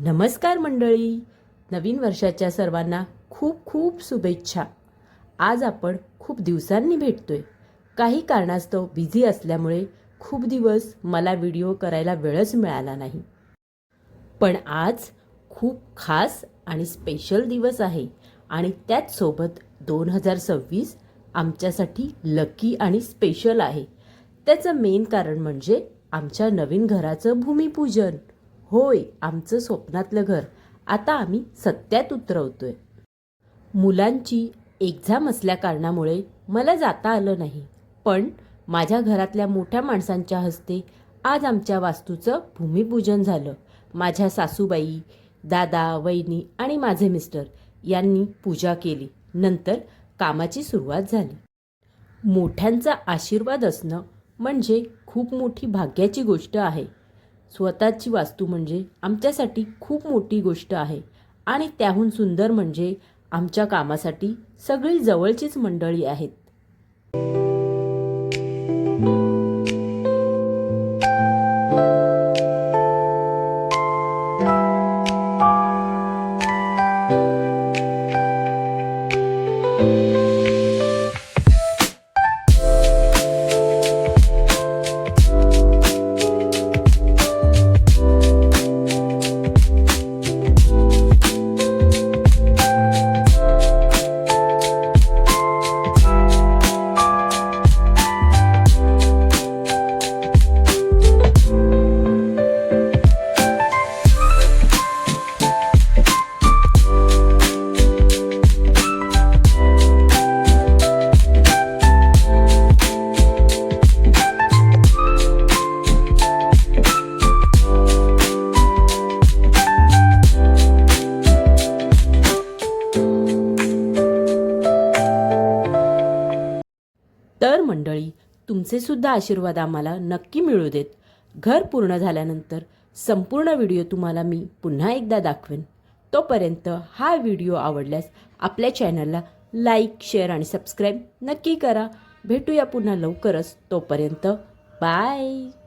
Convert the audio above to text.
नमस्कार मंडळी. नवीन वर्षाच्या सर्वांना खूप खूप शुभेच्छा. आज आपण खूप दिवसांनी भेटतोय. काही कारणास्तव बिझी असल्यामुळे खूप दिवस मला व्हिडिओ करायला वेळच मिळाला नाही. पण आज खूप खास आणि स्पेशल दिवस आहे आणि त्याचसोबत दोन हजार सव्वीस आमच्यासाठी लकी आणि स्पेशल आहे. त्याचं मेन कारण म्हणजे आमच्या नवीन घराचं भूमिपूजन. होय आमचं स्वप्नातलं घर. आता आम्ही सत्यात उतरवतोय. मुलांची एक्झाम असल्या कारणामुळे मला जाता आलं नाही. पण माझ्या घरातल्या मोठ्या माणसांच्या हस्ते आज आमच्या वास्तूचं भूमिपूजन झालं. माझ्या सासूबाई दादा वहिनी आणि माझे मिस्टर यांनी पूजा केली. नंतर कामाची सुरुवात झाली. मोठ्यांचा आशीर्वाद असणं म्हणजे खूप मोठी भाग्याची गोष्ट आहे. स्वतःची वास्तू म्हणजे आमच्यासाठी खूप मोठी गोष्ट आहे आणि त्याहून सुंदर म्हणजे आमच्या कामासाठी सगळी जवळचीच मंडळी आहेत. मंडळी तुमचे सुद्धा आशीर्वाद आम्हाला नक्की मिळू देत. घर पूर्ण झाल्यानंतर संपूर्ण व्हिडिओ तुम्हाला मी पुन्हा एकदा दाखवेन. तोपर्यंत हा व्हिडिओ आवडल्यास आपल्या चॅनलला लाईक शेअर आणि सबस्क्राईब नक्की करा. भेटूया पुन्हा लवकरच. तोपर्यंत बाय.